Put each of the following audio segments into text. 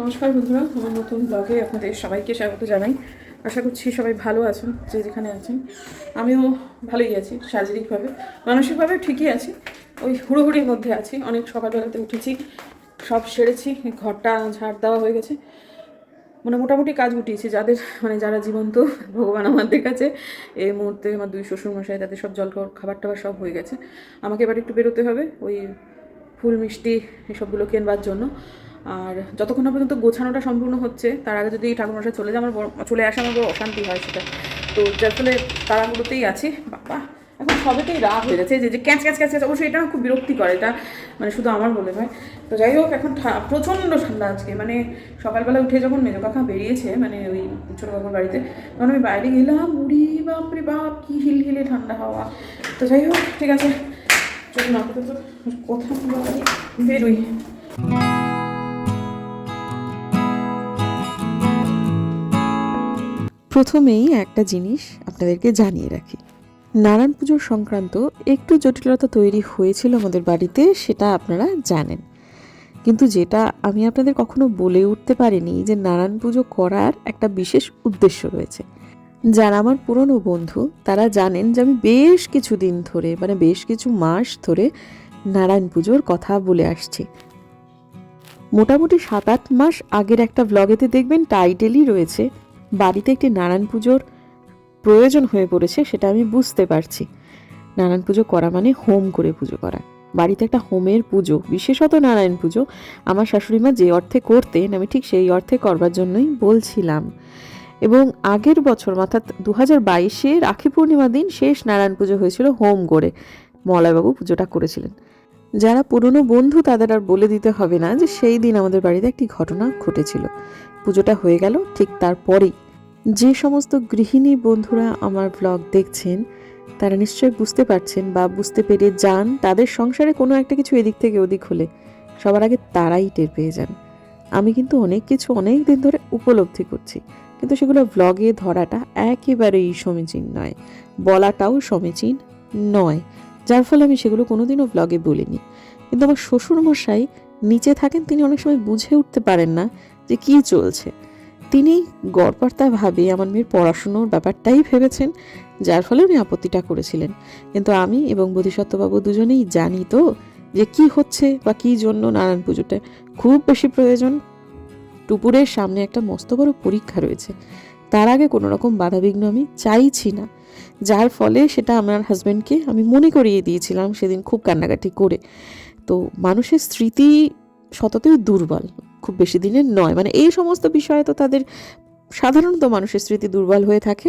নমস্কার বন্ধুরা, আমার নতুন ব্লগে আপনাদের সবাইকে স্বাগত জানাই। আশা করছি সবাই ভালো আছেন, যে যেখানে আছেন। আমিও ভালোই আছি, শারীরিকভাবে, মানসিকভাবে ঠিকই আছি। ওই হুড়োহুড়ির মধ্যে আছি, অনেক সকালবেলাতে উঠেছি, সব সেরেছি, ঘরটা ঝাড় দেওয়া হয়ে গেছে। মানে মোটামুটি কাজ গুটিয়েছি, যাদের মানে যারা জীবন্ত, ভগবান আমাদের কাছে, এই মুহূর্তে আমার দুই শ্বশুর মশাই তাদের সব জল খাবার টাবার সব হয়ে গেছে। আমাকে এবার একটু বেরোতে হবে, ওই ফুল মিষ্টি, এসবগুলো কেনবার জন্য। আর যতক্ষণ না পর্যন্ত গোছানোটা সম্পূর্ণ হচ্ছে, তার আগে যদি ঠাকুরমশাই চলে যায়, আমার চলে আসে, আমার বড় অশান্তি হয় সেটা। তো যার ফলে তারাগুলোতেই আছি। বাবা, এখন সবেতেই রাগ হয়ে যাচ্ছে। যে ক্যাচ ক্যাচ ক্যাচ ক্যাচ, অবশ্যই এটা খুব বিরক্তি করে এটা মানে শুধু আমার বলে নয়। তো যাই হোক, এখন প্রচণ্ড ঠান্ডা আজকে। মানে সকালবেলা উঠে যখন মেজো কাকা বেরিয়েছে মানে ওই ছোটো কাকুর বাড়িতে, তখন আমি বাইরে গেলাম। উড়ি বাপরে বাপ, কি হিল হিলে ঠান্ডা হাওয়া। তো যাই হোক, ঠিক আছে। চলুন আপাতত কথা বেরোই। প্রথমেই একটা জিনিস আপনাদেরকে জানিয়ে রাখি। নারায়ণ পুজোর সংক্রান্ত একটু জটিলতা তৈরি হয়েছিল আমাদের বাড়িতে, সেটা আপনারা জানেন। কিন্তু যেটা আমি আপনাদের কখনো বলে উঠতে পারিনি যে নারায়ণ পুজো করার একটা বিশেষ উদ্দেশ্য রয়েছে। যারা আমার পুরনো বন্ধু, তারা জানেন যে আমি বেশ কিছু দিন ধরে মানে বেশ কিছু মাস ধরে নারায়ণ পুজোর কথা বলে আসছি। মোটামুটি সাত আট মাস আগের একটা ব্লগেতে দেখবেন টাইটেলই রয়েছে বাড়িতে একটি নারায়ণ পুজোর প্রয়োজন হয়ে পড়েছে, সেটা আমি বুঝতে পারছি। নারায়ণ পুজো করা মানে হোম করে পুজো করা। বাড়িতে একটা হোমের পুজো, বিশেষত নারায়ণ পুজো, আমার শাশুড়ি মা যে অর্থে করতেন, আমি ঠিক সেই অর্থে করবার জন্যই বলছিলাম। এবং আগের বছর, অর্থাৎ দু হাজার বাইশে রাখি পূর্ণিমা দিন শেষ নারায়ণ পুজো হয়েছিল হোম করে মলয়বাবু পুজোটা করেছিলেন। যারা পুরনো বন্ধু তাদের আর বলে দিতে হবে না যে সেই দিন আমাদের বাড়িতে একটি ঘটনা ঘটেছিল। পুজোটা হয়ে গেল ঠিক তারপরেই। যে সমস্ত গৃহিণী বন্ধুরা আমার ব্লগ দেখছেন, তারা নিশ্চয়ই বুঝতে পারছেন বা বুঝতে পেরে যান তাদের সংসারে কোনো একটা কিছু এদিক থেকে ওদিক হলে। সবার আগে তারাই টের পেয়ে যান। আমি কিন্তু অনেক কিছু অনেক দিন ধরে উপলব্ধি করছি, কিন্তু সেগুলো ব্লগে ধরাটা একেবারেই সমীচীন নয়। বলাটাও সমীচীন নয়, যার ফলে আমি সেগুলো কোনোদিনও ব্লগে বলিনি। কিন্তু আমার শ্বশুরমশাই নিচে থাকেন তিনি অনেক সময় বুঝে উঠতে পারেন না যে কী চলছে। তিনি গড়পড়তাভাবে আমার মেয়ের পড়াশুনোর ব্যাপারটাই ভেবেছেন, যার ফলে উনি আপত্তিটা করেছিলেন। কিন্তু আমি এবং বোধিসত্ত্ববাবু দুজনেই জানি তো যে কি হচ্ছে বা কী জন্য নারায়ণ পুজোটা খুব বেশি প্রয়োজন। টুপুরের সামনে একটা মস্ত বড় পরীক্ষা রয়েছে। তার আগে কোনো রকম বাধাবিঘ্ন আমি চাইছি না। যার ফলে সেটা আমার হাজব্যান্ডকে আমি মনে করিয়ে দিয়েছিলাম সেদিন খুব কান্নাকাটি করে। তো মানুষের স্মৃতি সততই দুর্বল। খুব বেশি দিনের নয়। মানে এই সমস্ত বিষয়ে তো তাদের সাধারণত মানুষের স্মৃতি দুর্বল হয়ে থাকে।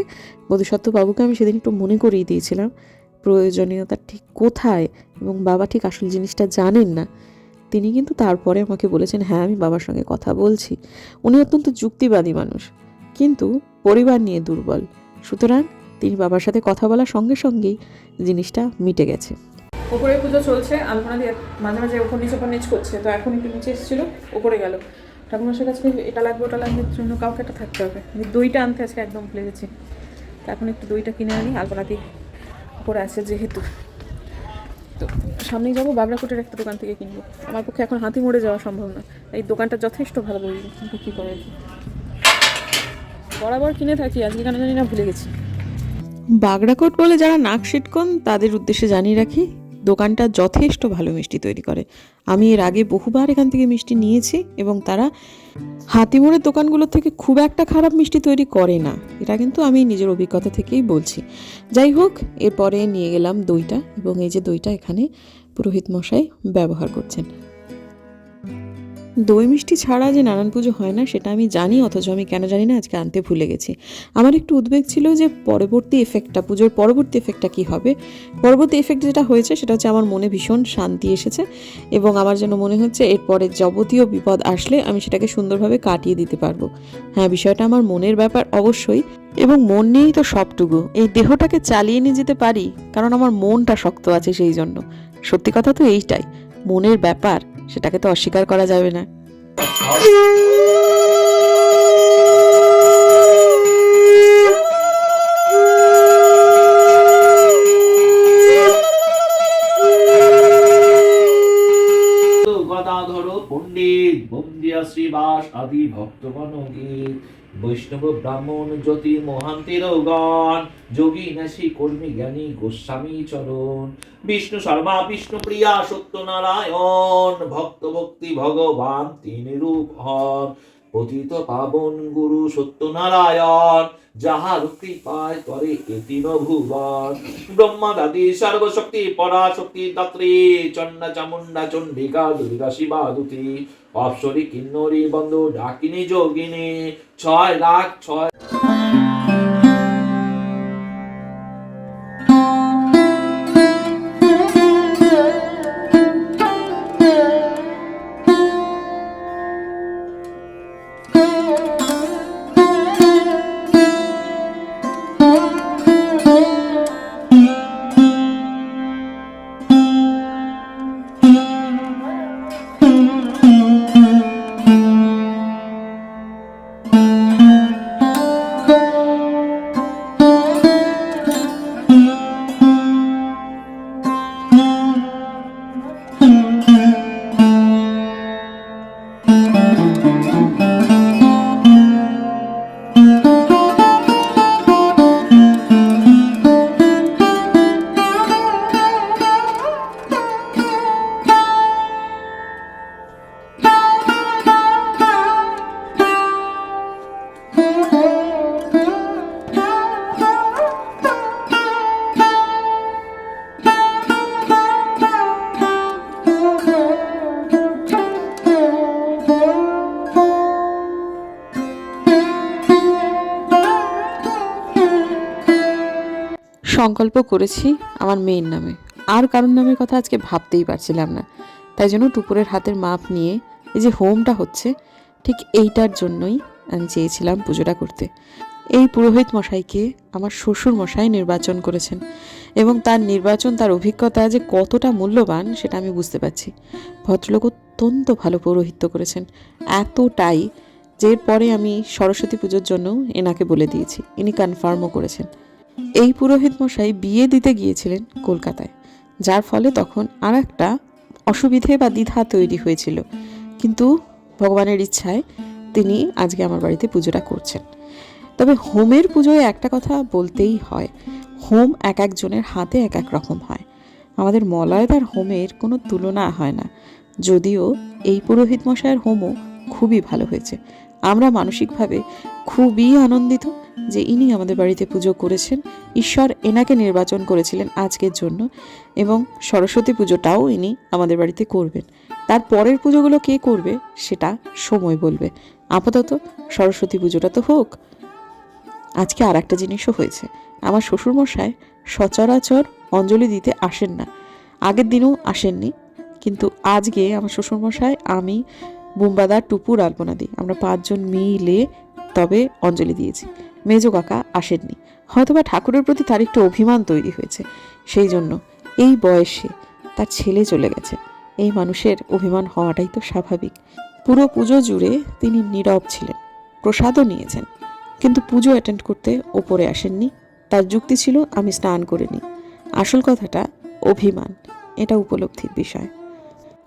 বোধিসত্ত্ব বাবুকে আমি সেদিন একটু মনে করিয়ে দিয়েছিলাম, প্রয়োজনীয়তা ঠিক কোথায় এবং বাবা ঠিক আসল জিনিসটা জানেন না। তিনি কিন্তু তারপরে আমাকে বলেছেন হ্যাঁ আমি বাবার সঙ্গে কথা বলছি। উনি অত্যন্ত যুক্তিবাদী মানুষ, কিন্তু পরিবার নিয়ে দুর্বল। সুতরাং তিনি বাবার সাথে কথা বলার সঙ্গে সঙ্গেই জিনিসটা মিটে গেছে। ওপরে পুজো চলছে, আলপনা দিয়ে মাঝে মাঝে ওপর নিচে, ওপর নিচ করছে, তো এখন একটু নিচে এসেছিল, ওপরে গেল। ঠাকুরমাসের কাছে এটা লাগবে, ওটা লাগবে জন্য কাউকে একটা থাকতে হবে। দইটা আনতে আজকে একদম ভুলে গেছি। তো এখন একটু দইটা কিনে আনি, আলপনা দিয়ে ওপরে আছে যেহেতু। তো সামনে যাব বাবরাকোটের একটা দোকান থেকে কিনবো। আমার পক্ষে এখন হাতি মোড়ে যাওয়া সম্ভব না। এই দোকানটা যথেষ্ট ভালো বই বিক্রি করে বরাবর কিনে থাকি, আজকে কেন জানি না ভুলে গেছি। বাগড়াকোট বলে যারা নাক সিটকন, তাদের উদ্দেশ্যে জানিয়ে রাখি দোকানটা যথেষ্ট ভালো মিষ্টি তৈরি করে। আমি এর আগে বহুবার এখান থেকে মিষ্টি নিয়েছি এবং তারা হাতিমোড়ের দোকানগুলোর থেকে খুব একটা খারাপ মিষ্টি তৈরি করে না। এটা কিন্তু আমি নিজের অভিজ্ঞতা থেকেই বলছি। যাই হোক, এরপরে নিয়ে গেলাম দইটা এবং এই যে দইটা এখানে পুরোহিত মশাই ব্যবহার করছেন। দই মিষ্টি ছাড়া যে নারায়ণ পুজো হয় না, সেটা আমি জানি, অথচ আমি কেন জানি না, আজকে আনতে ভুলে গেছি। আমার একটু উদ্বেগ ছিল যে পরবর্তী এফেক্টটা পুজোর পরবর্তী এফেক্টটা কী হবে? পরবর্তী এফেক্ট যেটা হয়েছে, সেটা হচ্ছে আমার মনে ভীষণ শান্তি এসেছে এবং আমার যেন মনে হচ্ছে, এরপরে যাবতীয় বিপদ আসলে আমি সেটাকে সুন্দরভাবে কাটিয়ে দিতে পারব। হ্যাঁ বিষয়টা আমার মনের ব্যাপার অবশ্যই এবং মন নিয়েই তো সবটুকু। এই দেহটাকে চালিয়ে নিয়ে যেতে পারি, কারণ আমার মনটা শক্ত আছে সেই জন্য সত্যি কথা তো এইটাই, মনের ব্যাপার। সেটাকে তো অস্বীকার করা যাবে না। গদাধর শ্রীবাস আদি ভক্তগণ গীত বৈষ্ণব ব্রাহ্মণ জ্যোতি মহান্তির গণ যোগী নাসি কর্মী জ্ঞানী গোস্বামী চরণ, বিষ্ণু শর্মা, বিষ্ণু প্রিয়া সত্যনারায়ণ ভক্ত ভক্তি ভগবান তিনি রূপ হন পতিত পাবন গুরু সত্যনারায়ণ, যাহার কৃপায় করে এতিন ভুবন ব্রহ্মা দাদি সর্বশক্তি, পরাশক্তি, দাত্রী চন্ডা চামুন্ডা চণ্ডিকা, দুর্গা শিবা, দুতি, অপসরী, কিন্নরী, বন্ধু, ডাকিনী, যোগিনী, ছয় লাখ ছয় সংকল্প করেছি আমার মেয়ের নামে। আর কারোর নামের কথা আজকে ভাবতেই পারছিলাম না। তাই জন্য টুপুরের হাতের মাপ নিয়ে এই যে হোমটা হচ্ছে, ঠিক এইটার জন্যই আমি চেয়েছিলাম পুজোটা করতে। এই পুরোহিত মশাইকে আমার শ্বশুর মশাই নির্বাচন করেছেন এবং তার নির্বাচন, তার অভিজ্ঞতা যে কতটা মূল্যবান সেটা আমি বুঝতে পারছি। ভদ্রলোক অত্যন্ত ভালো পৌরোহিত্য করেছেন। এতটাই যে পরে আমি সরস্বতী পুজোর জন্য এনাকে বলে দিয়েছি। ইনি কনফার্মও করেছেন। এই পুরোহিত মশাই বিয়ে দিতে গিয়েছিলেন কলকাতায়, যার ফলে তখন আর একটা অসুবিধে বা দ্বিধা তৈরি হয়েছিল। কিন্তু ভগবানের ইচ্ছায় তিনি আজকে আমার বাড়িতে পুজোটা করছেন। তবে হোমের পুজোয় একটা কথা বলতেই হয়, হোম এক একজনের হাতে এক এক রকম হয়। আমাদের মলয়দার হোমের কোনো তুলনা হয় না, যদিও এই পুরোহিত মশাইয়ের হোমও খুবই ভালো হয়েছে। আমরা মানসিকভাবে খুবই আনন্দিত। যে ইনি আমাদের বাড়িতে পুজো করেছেন। ঈশ্বর এনাকে নির্বাচন করেছিলেন আজকের জন্য এবং সরস্বতী পুজোটাও ইনি আমাদের বাড়িতে করবেন। তার পরের পুজোগুলো কে করবে সেটা সময় বলবে। আপাতত সরস্বতী পুজোটা তো হোক। আজকে আর একটা জিনিসও হয়েছে। আমার শ্বশুরমশাই সচরাচর অঞ্জলি দিতে আসেন না। আগের দিনও আসেননি। কিন্তু আজকে আমার শ্বশুরমশাই, আমি বুম্বাদা টুপুর, আলপনা দিই আমরা পাঁচজন মিলে তবে অঞ্জলি দিয়েছি। মেজো কাকা আসেননি। হয়তোবা ঠাকুরের প্রতি তার একটু অভিমান তৈরি হয়েছে। সেই জন্য এই বয়সে তার ছেলে চলে গেছে। এই মানুষের অভিমান হওয়াটাই তো স্বাভাবিক। পুরো পুজো জুড়ে তিনি নীরব ছিলেন। প্রসাদও নিয়েছেন। কিন্তু পুজো অ্যাটেন্ড করতে ওপরে আসেননি। তার যুক্তি ছিল, আমি স্নান করে নিই। আসল কথাটা, অভিমান। এটা উপলব্ধির বিষয়।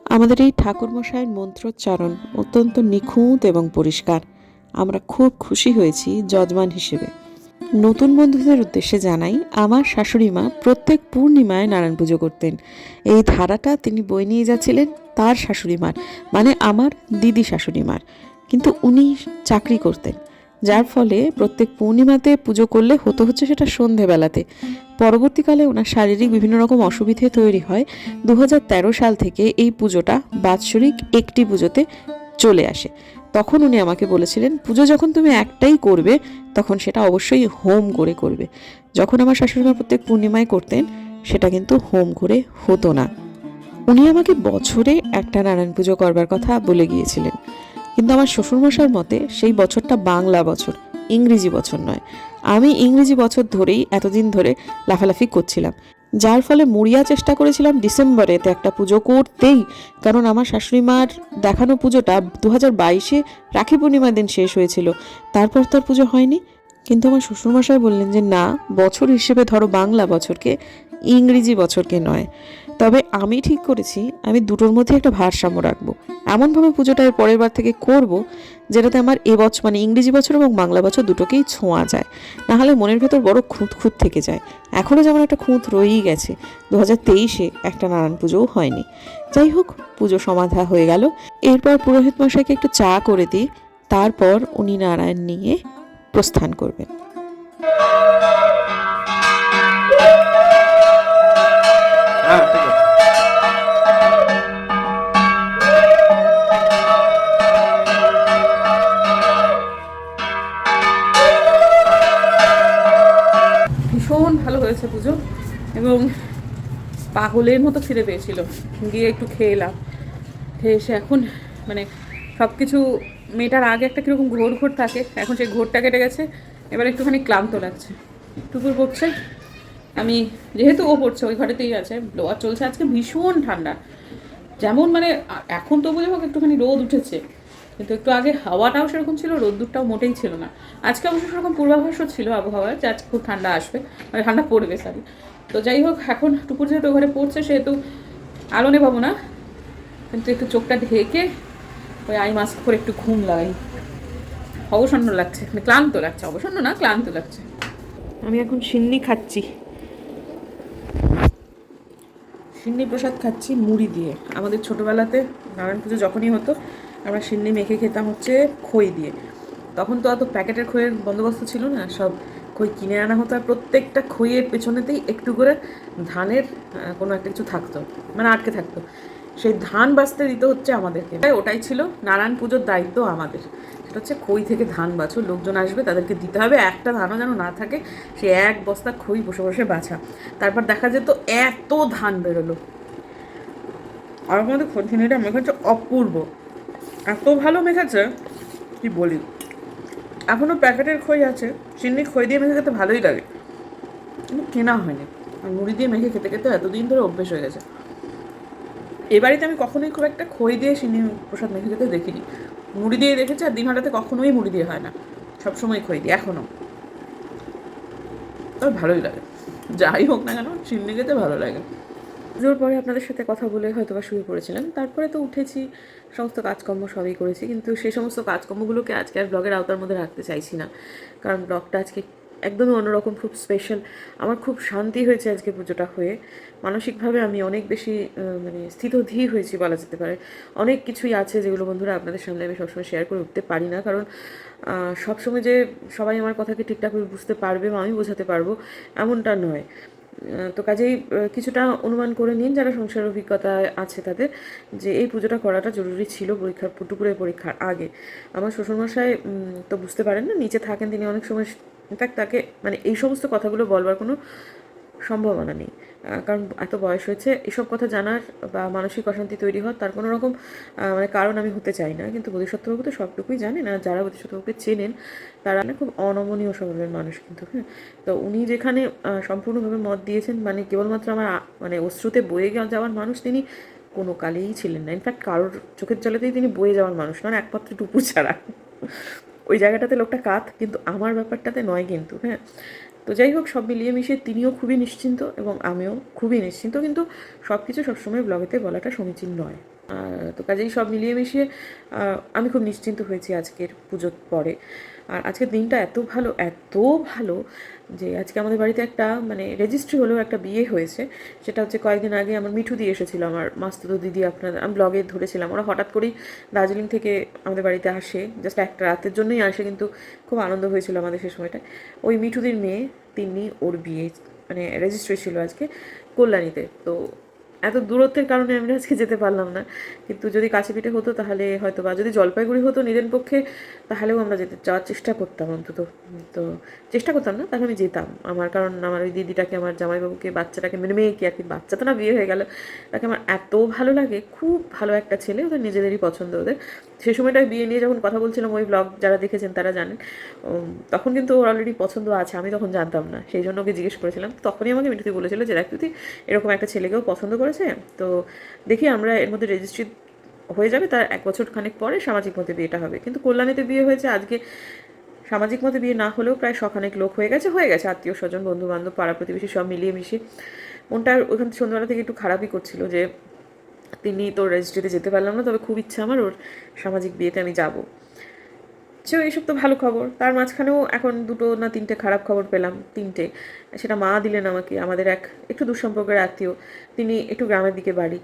আমাদের এই ঠাকুরমশাইয়ের মন্ত্রোচ্চারণ অত্যন্ত নিখুঁত এবং পরিষ্কার। আমরা খুব খুশি হয়েছি যজমান হিসেবে। নতুন বন্ধুদের উদ্দেশ্যে জানাই, আমার শাশুড়ি মা প্রত্যেক পূর্ণিমায় নারায়ণ পুজো করতেন। এই ধারাটা তিনি বই নিয়ে যাচ্ছিলেন তার শাশুড়ি মার মানে আমার দিদি শাশুড়ি মার। কিন্তু উনি চাকরি করতেন, যার ফলে প্রত্যেক পূর্ণিমাতে পুজো করলে হতো হচ্ছে সেটা সন্ধেবেলাতে। পরবর্তীকালে ওনার শারীরিক বিভিন্ন রকম অসুবিধে তৈরি হয়। দু হাজার তেরো সাল থেকে এই পুজোটা বাৎসরিক একটি পুজোতে চলে আসে। তখন উনি আমাকে বলেছিলেন, পুজো যখন তুমি একটাই করবে, তখন সেটা অবশ্যই হোম করে করবে। যখন আমার শাশুড়িমা প্রত্যেক পূর্ণিমায় করতেন, সেটা কিন্তু হোম করে হতো না। উনি আমাকে বছরে একটা নারায়ণ পুজো করবার কথা বলে গিয়েছিলেন। কিন্তু আমার শ্বশুরমশার মতে, সেই বছরটা বাংলা বছর, ইংরেজি বছর নয়। আমি ইংরেজি বছর ধরেই এতদিন ধরে লাফালাফি করছিলাম। যার ফলে মরিয়া চেষ্টা করেছিলাম ডিসেম্বরেতে একটা পুজো করতেই। কারণ আমার শাশুড়ি মার দেখানো পুজোটা দু হাজার বাইশে রাখি পূর্ণিমার দিন শেষ হয়েছিল। তারপর তো আর পুজো হয়নি। কিন্তু আমার শ্বশুরমশাই বললেন যে, না, বছর হিসেবে ধরো বাংলা বছরকে, ইংরেজি বছরকে নয়। তবে আমি ঠিক করেছি, আমি দুটোর মধ্যে একটা ভারসাম্য রাখব। এমনভাবে পুজোটা এর পরের বার থেকে করব, যেটাতে আমার এ বছর মানে ইংরেজি বছর এবং বাংলা বছর দুটোকেই ছোঁয়া যায়। নাহলে মনের ভেতর বড় খুঁত খুঁত থেকে যায়। এখনও যেমন একটা খুঁত রয়েই গেছে দু হাজার তেইশে একটা নারায়ণ পুজোও হয়নি। যাই হোক, পুজো সমাধা হয়ে গেল। এরপর পুরোহিত মশাইকে একটু চা করে দিই, তারপর উনি নারায়ণ নিয়ে প্রস্থান করবেন। পাগলের মতো খিদে পেয়েছিল। গিয়ে একটু খেয়ে এলাম। খেয়ে এসে এখন মানে সব কিছু মেয়েটার আগে একটা কীরকম ঘোর ঘোর থাকে, এখন সেই ঘোরটা কেটে গেছে। এবার একটুখানি ক্লান্ত লাগছে। টুকুর পড়ছে আমি যেহেতু ও পড়ছে, ওই ঘরেতেই আছে ব্লোয়ার চলছে, আজকে ভীষণ ঠান্ডা। যেমন মানে এখন তবু হোক একটুখানি রোদ উঠেছে, কিন্তু একটু আগে হাওয়াটাও সেরকম ছিল, রোদ্দুরটাও মোটেই ছিল না। আজকে অবশ্য সেরকম পূর্বাভাসও ছিল আবহাওয়ার যে আজকে খুব ঠান্ডা আসবে মানে ঠান্ডা পড়বে সরি তো যাই হোক, এখন টুকুর যেহেতু ঘরে পড়ছে, সেহেতু আলো নেবাবো না। কিন্তু একটু চোখটা ঢেকে ওই আই মাস্ক করে একটু ঘুম লাগাই। অবসন্ন লাগছে মানে ক্লান্ত লাগছে, অবসন্ন না, ক্লান্ত লাগছে। আমি এখন সিন্নি খাচ্ছি। সিন্নি প্রসাদ খাচ্ছি মুড়ি দিয়ে। আমাদের ছোটোবেলাতে নারায়ণ পুজো যখনই হতো, আমরা সিন্নি মেখে খেতাম হচ্ছে খই দিয়ে। তখন তো অত প্যাকেটের খইয়ের বন্দোবস্ত ছিল না, সব খই কিনে আনা হতো আর প্রত্যেকটা খইয়ের পেছনেতেই একটু করে ধানের কোনো একটা কিছু থাকতো মানে আটকে থাকতো। সেই ধান বাঁচতে দিতে হচ্ছে আমাদেরকে। তাই ওটাই ছিল নারায়ণ পুজোর দায়িত্ব আমাদের। সেটা হচ্ছে খই থেকে ধান বাছো লোকজন আসবে, তাদেরকে দিতে হবে। একটা ধানও যেন না থাকে, সে এক বস্তা খই বসে বসে বাছা। তারপর দেখা যেত এত ধান বেরোলো। আর আমাদের খোঁজিনিটা মেখেছে অপূর্ব। এত ভালো মেখেছে কি বলি? এখনও প্যাকেটের খই আছে চিনি খই দিয়ে মেখে খেতে ভালোই লাগে। কিন্তু কেনা হয়নি। আর মুড়ি দিয়ে মেখে খেতে খেতে এতদিন ধরে অভ্যেস হয়ে গেছে। এ বাড়িতে আমি কখনোই খুব একটা খই দিয়ে চিনি প্রসাদ মেখে খেতে দেখিনি। মুড়ি দিয়ে দেখেছি আর দিনহাটাতে কখনোই মুড়ি দিয়ে হয় না। সবসময় খই দিয়ে এখনও তবে ভালোই লাগে। যাই হোক না কেন চিনি খেতে ভালো লাগে। পুজোর পরে আপনাদের সাথে কথা বলে হয়তো বা শুয়ে পড়েছিলাম। তারপরে তো উঠেছি, সমস্ত কাজকর্ম সবই করেছি, কিন্তু সেই সমস্ত কাজকর্মগুলোকে আজকে আর ব্লগের আওতার মধ্যে রাখতে চাইছি না। কারণ ব্লগটা আজকে একদমই অন্যরকম, খুব স্পেশাল আমার খুব শান্তি হয়েছে আজকে পুজোটা হয়ে। মানসিকভাবে আমি অনেক বেশি মানে স্থিতধীর হয়েছি বলা যেতে পারে। অনেক কিছুই আছে যেগুলো বন্ধুরা আপনাদের সামনে আমি সবসময় শেয়ার করে উঠতে পারি না। কারণ সবসময় যে সবাই আমার কথাকে ঠিকঠাকভাবে বুঝতে পারবে বা আমি বোঝাতে পারব, এমনটা নয়। তো কাজেই কিছুটা অনুমান করে নিন যারা সংসার অভিজ্ঞতা আছে তাদের যে এই পুজোটা করাটা জরুরি ছিল পরীক্ষার টুকুরের পরীক্ষার আগে। আমার শ্বশুরমশাই তো বুঝতে পারেন না, নিচে থাকেন, তিনি অনেক সময় তাকে মানে এই সমস্ত কথাগুলো বলবার কোনো সম্ভাবনা নেই। কারণ এত বয়স হয়েছে, এসব কথা জানার বা মানসিক অশান্তি তৈরি হওয়ার তার কোনো রকম মানে কারণ আমি হতে চাই না। কিন্তু বোধিসত্ত্ববাবু তো সবটুকুই জানেন, আর যারা বোধিসত্ত্ববাবুকে চেনেন, তারা না খুব অনমনীয় স্বভাবের মানুষ কিন্তু হ্যাঁ। তো উনি যেখানে সম্পূর্ণভাবে মত দিয়েছেন মানে কেবলমাত্র আমার মানে অশ্রুতে বয়ে যাওয়ার মানুষ, তিনি কোনো কালেই ছিলেন না। ইনফ্যাক্ট কারোর চোখের জলেতেই তিনি বয়ে যাওয়ার মানুষ নন, একমাত্র টুপু ছাড়া। ওই জায়গাটাতে লোকটা কাত, কিন্তু আমার ব্যাপারটাতে নয় কিন্তু হ্যাঁ। তো যাই হোক, সব মিলিয়ে মিশিয়ে তিনিও খুবই নিশ্চিন্ত এবং আমিও খুবই নিশ্চিন্ত। কিন্তু সব কিছু সবসময় ব্লগেতে বলাটা সমীচীন নয়। তো কাজেই সব মিলিয়ে মিশিয়ে আমি খুব নিশ্চিন্ত হয়েছি আজকের পুজোর পরে। আর আজকের দিনটা এত ভালো এত ভালো যে আজকে আমাদের বাড়িতে একটা মানে রেজিস্ট্রি হলেও একটা বিয়ে হয়েছে। সেটা হচ্ছে কয়েকদিন আগে আমার মিঠু দিয়ে এসেছিল, আমার মাস্তুতো দিদি আপনার, আমি ব্লগে ধরেছিলাম। ওরা হঠাৎ করেই দার্জিলিং থেকে আমাদের বাড়িতে আসে জাস্ট একটা রাতের জন্যই আসে, কিন্তু খুব আনন্দ হয়েছিল আমাদের সে সময়টা ওই মিঠুদির মেয়ে তিনি ওর বিয়ে মানে রেজিস্ট্রি ছিল আজকে কল্যাণীতে। তো এত দূরত্বের কারণে আমি আজকে যেতে পারলাম না। কিন্তু যদি কাছে পিঠে হতো তাহলে হয়তো বা যদি জলপাইগুড়ি হতো নিজের পক্ষে, তাহলেও আমরা যেতে, যাওয়ার চেষ্টা করতাম অন্তত। তো চেষ্টা করতাম না, তাহলে আমি যেতাম। আমার কারণ আমার ওই দিদিটাকে, আমার জামাইবাবুকে, বাচ্চাটাকে, মেনে মেয়ে কি আর কি, বাচ্চা তো না, বিয়ে হয়ে গেল। তাকে আমার এত ভালো লাগে, খুব ভালো একটা ছেলে, ওদের নিজেদেরই পছন্দ ওদের। সে সময়টায় বিয়ে নিয়ে যখন কথা বলছিলাম ওই ব্লগ যারা দেখেছেন তারা জানেন তখন কিন্তু ওর অলরেডি পছন্দ আছে, আমি তখন জানতাম না। সেই জন্য ওকে জিজ্ঞেস করেছিলাম, তখনই আমাকে মিঠুতি বলেছিল যে তুই এরকম একটা ছেলেকেও পছন্দ করেছে, তো দেখি আমরা এর মধ্যে রেজিস্ট্রি হয়ে যাবে, তার এক বছর খানেক পরে সামাজিক মধ্যে বিয়েটা হবে। কিন্তু কল্যাণীতে বিয়ে হয়েছে আজকে, সামাজিক মতে বিয়ে না হলেও প্রায় শখানেক লোক হয়ে গেছে হয়ে গেছে, আত্মীয় স্বজন বন্ধু বান্ধব পাড়া প্রতিবেশী সব মিলিয়ে মিশিয়ে। মনটা ওখান সন্ধ্যাবেলা থেকে একটু খারাপই করছিল যে তিনি তো রেজিস্ট্রিতে যেতে পারলাম না, তবে খুব ইচ্ছা আমার ওর সামাজিক বিয়েতে আমি যাব। সে এইসব তো ভালো খবর। তার মাঝখানেও এখন দুটো না তিনটে খারাপ খবর পেলাম, তিনটে। সেটা মা দিলেন আমাকে, আমাদের এক একটু দুঃসম্পর্কের আত্মীয়। তিনি একটু গ্রামের দিকে বাড়ি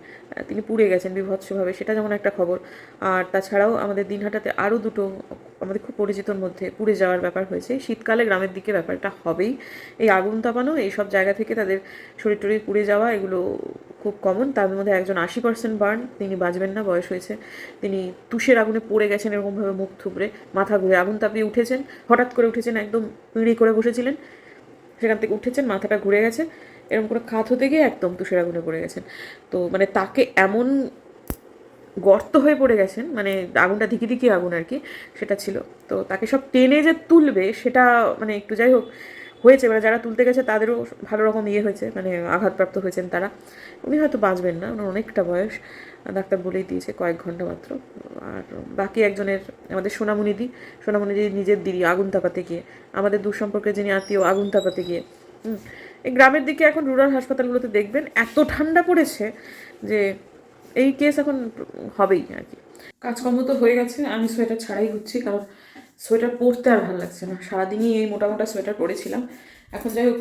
তিনি পুড়ে গেছেন বিভৎসভাবে, সেটা যেমন একটা খবর। আর তাছাড়াও আমাদের দিনহাটাতে আরও দুটো আমাদের খুব পরিচিতর মধ্যে পুড়ে যাওয়ার ব্যাপার হয়েছে। শীতকালে গ্রামের দিকে ব্যাপারটা হবেই। এই আগুন তাপানো এইসব জায়গা থেকে তাদের শরীর টরীর পুড়ে যাওয়া, এগুলো খুব কমন তার মধ্যে একজন আশি পার্সেন্ট বার্ন তিনি বাঁচবেন না, বয়স হয়েছে। তিনি তুষের আগুনে পড়ে গেছেন, এরকমভাবে মুখ থুবড়ে, মাথা ঘুরে আগুন তাপিয়ে উঠেছেন। হঠাৎ করে উঠেছেন, একদম পিঁড়ি করে বসেছিলেন। সেখান থেকে উঠেছেন, মাথাটা ঘুরে গেছে। এরকম করে খাত হতে গিয়ে একদম তুষের আগুনে পড়ে গেছেন। তো মানে তাকে এমন গর্ত হয়ে পড়ে গেছেন মানে আগুনটা ধিকি ধিকি আগুন আর কি, সেটা ছিল। তো তাকে সব টেনে যে তুলবে, সেটা মানে একটু যাই হোক, হয়েছে। মানে যারা তুলতে গেছে, তাদেরও ভালো রকম ইয়ে হয়েছে মানে আঘাতপ্রাপ্ত হয়েছেন তারা। উনি হয়তো বাঁচবেন না, ওনার অনেকটা বয়স। ডাক্তার বলেই দিয়েছে কয়েক ঘণ্টা মাত্র। আর বাকি একজনের, আমাদের সোনামণিদি সোনামণিদি নিজের দিদি আগুন তাপাতে গিয়ে, আমাদের দুঃসম্পর্কে যিনি আত্মীয়, আগুন তাপাতে গিয়ে। এই গ্রামের দিকে এখন রুরাল হাসপাতালগুলোতে দেখবেন, এত ঠান্ডা পড়েছে যে এই কেস এখন হবেই আর কি। কাজকর্ম তো হয়ে গেছে, আমি সোয়েটার ছাড়াই ঘুরছি, কারণ সোয়েটার পরতে আর ভালো লাগছে না। সারাদিনই এই মোটা মোটা সোয়েটার পরেছিলাম। এখন যাই হোক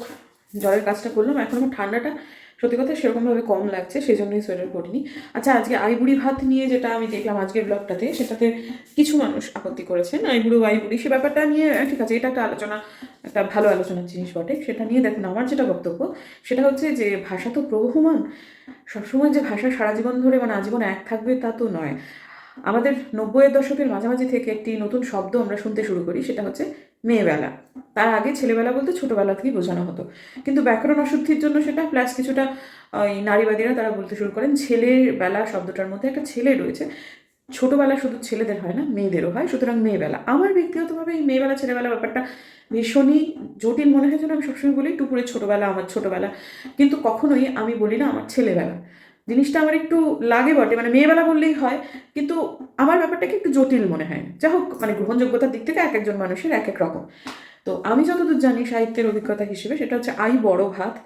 জলের কাজটা করলাম। এখন আমার ঠান্ডাটা সত্যি কথা সেরকমভাবে কম লাগছে সেই জন্যই সোয়েটার পরিনি। আচ্ছা আজকে আইবুড়ি ভাত নিয়ে যেটা আমি দেখলাম আজকের ব্লগটাতে সেটাতে কিছু মানুষ আপত্তি করেছেন, আইবুড়ো আইবুড়ি, সে ব্যাপারটা নিয়ে ঠিক আছে, এটা একটা আলোচনা, একটা ভালো আলোচনার জিনিস বটে। সেটা নিয়ে দেখুন, আমার যেটা বক্তব্য, সেটা হচ্ছে যে ভাষা তো প্রবহমান, সবসময় যে ভাষা সারা জীবন ধরে মানে আজীবন এক থাকবে তা তো নয়। আমাদের নব্বইয়ের দশকের মাঝামাঝি থেকে একটি নতুন শব্দ আমরা শুনতে শুরু করি, সেটা হচ্ছে মেয়েবেলা। তার আগে ছেলেবেলা বলতে ছোটোবেলা থেকেই বোঝানো হতো। কিন্তু ব্যাকরণ অশুদ্ধির জন্য সেটা প্লাস কিছুটা, ওই নারীবাদীরা তারা বলতে শুরু করেন ছেলের বেলা শব্দটার মধ্যে একটা ছেলে রয়েছে। ছোটোবেলা শুধু ছেলেদের হয় না, মেয়েদেরও হয়, সুতরাং মেয়েবেলা। আমার ব্যক্তিগতভাবে এই মেয়েবেলা, ছেলেবেলা ব্যাপারটা ভীষণই জটিল মনে হয় যেন আমি সবসময় বলি টুকুরের ছোটোবেলা, আমার ছোটোবেলা। কিন্তু কখনোই আমি বলি না আমার ছেলেবেলা। জিনিসটা আমার একটু লাগে বটে মানে মেয়েবেলা বললেই হয়, কিন্তু আমার ব্যাপারটাকে একটু জটিল মনে হয়। যা হোক মানে গ্রহণযোগ্যতার দিক থেকে এক একজন মানুষের এক এক রকম। তো আমি যতদূর জানি সাহিত্যের অভিজ্ঞতা হিসেবে সেটা হচ্ছে আই বড় ভাত।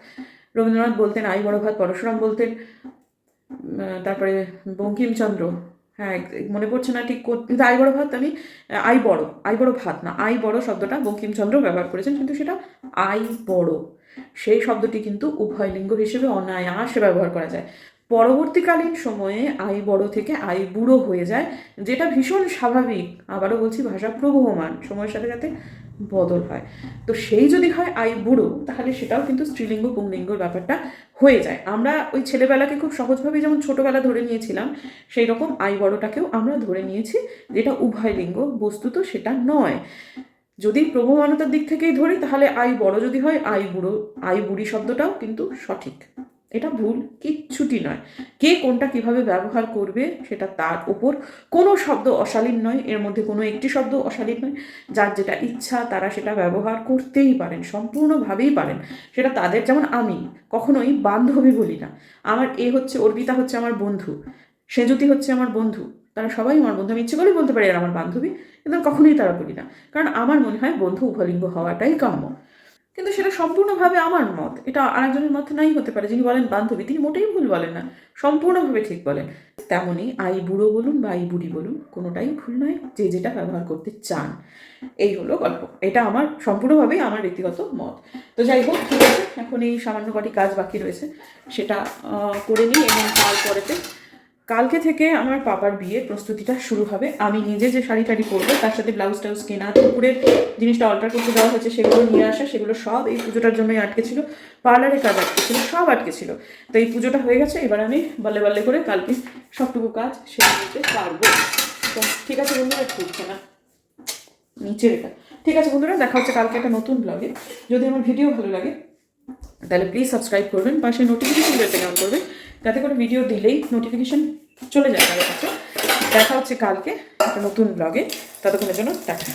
রবীন্দ্রনাথ বলতেন, আই বড় ভাত। পরশুরাম বলতেন তারপরে বঙ্কিমচন্দ্র। হ্যাঁ মনে পড়ছে না ঠিক কোন- কিন্তু আই বড় ভাত আমি আই বড় আই বড় ভাত না, আই বড় শব্দটা বঙ্কিমচন্দ্র ব্যবহার করেছেন, কিন্তু সেটা আই বড়। সেই শব্দটি কিন্তু উভয় লিঙ্গ হিসেবে অনায়াসে ব্যবহার করা যায়। পরবর্তীকালীন সময়ে আই বড় থেকে আই বুড়ো হয়ে যায়, যেটা ভীষণ স্বাভাবিক। আবারও বলছি, ভাষা প্রবহমান, সময়ের সাথে সাথে বদল হয়। তো সেই যদি হয় আই বুড়ো, তাহলে সেটাও কিন্তু স্ত্রীলিঙ্গ, পুংলিঙ্গর ব্যাপারটা হয়ে যায়। আমরা ওই ছেলেবেলাকে খুব সহজভাবে যেমন ছোটোবেলা ধরে নিয়েছিলাম, সেই রকম আই বড়টাকেও আমরা ধরে নিয়েছি, যেটা উভয় লিঙ্গ, বস্তুত সেটা নয়। যদি প্রবমানতার দিক থেকেই ধরি, তাহলে আই বড় যদি হয়, আই বুড়ো, আই বুড়ি শব্দটাও কিন্তু সঠিক। এটা ভুল, কিচ্ছুটি নয়। কে কোনটা কীভাবে ব্যবহার করবে সেটা তার ওপর কোনো শব্দ অশালীন নয়, এর মধ্যে কোনো একটি শব্দ অশালীন নয়। যার যেটা ইচ্ছা তারা সেটা ব্যবহার করতেই পারেন, সম্পূর্ণভাবেই পারেন। সেটা তাদের, যেমন আমি, কখনোই বান্ধবী বলি না। আমার এ হচ্ছে, অর্পিতা হচ্ছে আমার বন্ধু, সেজুতি হচ্ছে আমার বন্ধু, তারা সবাই আমার বন্ধু। আমি ইচ্ছে করেই বলতে পারি এরা আমার বান্ধবী, কিন্তু কখনোই তারা বলি না। কারণ আমার মনে হয় বন্ধু উভলিঙ্গ হওয়াটাই কাম্য। কিন্তু সেটা সম্পূর্ণভাবে আমার মত। এটা আরেকজনের মত নাই হতে পারে, যিনি বলেন বান্ধবী, তিনি মোটেই ভুল বলেন না। সম্পূর্ণভাবে ঠিক বলেন। তেমনই আই বুড়ো বলুন বা আই বুড়ি বলুন, কোনোটাই ভুল নয় যে যেটা ব্যবহার করতে চান। এই হলো গল্প। এটা আমার সম্পূর্ণভাবেই আমার ব্যক্তিগত মত। তো যাই হোক, ঠিক আছে। এখন এই সামান্য কটি কাজ বাকি রয়েছে। সেটা করে নিই এবং তারপরেতে কালকে থেকে আমার পাপার বিয়ের প্রস্তুতিটা শুরু হবে। আমি নিজে যে শাড়ি টাড়ি পরবো, তার সাথে ব্লাউজ টাউজ কেনা দুপুরের জিনিসটা অল্টার করতে দেওয়া হয়েছে, সেগুলো নিয়ে আসা, সেগুলো সব এই পুজোটার জন্যই আটকে ছিল। পার্লারে কাজ আটকে ছিল, সব আটকে ছিল। তো এই পুজোটা হয়ে গেছে, এবার আমি বাল্লে বাল্লে করে কালকে সবটুকু কাজ সেরে নিতে পারব। তো ঠিক আছে বন্ধুরা উঠছে না। নিচে রেখা। ঠিক আছে বন্ধুরা, দেখা হচ্ছে কালকে একটা নতুন ব্লগে যদি আমার ভিডিও ভালো লাগে, তাহলে প্লিজ সাবস্ক্রাইব করবেন, পাশে নোটিফিকেশন বেলটা অন করবেন। যাতে করে ভিডিও দিলেই নোটিফিকেশন চলে যায় তাদের কাছে। দেখা হচ্ছে কালকে একটা নতুন ব্লগে ততক্ষণের জন্য টাটা।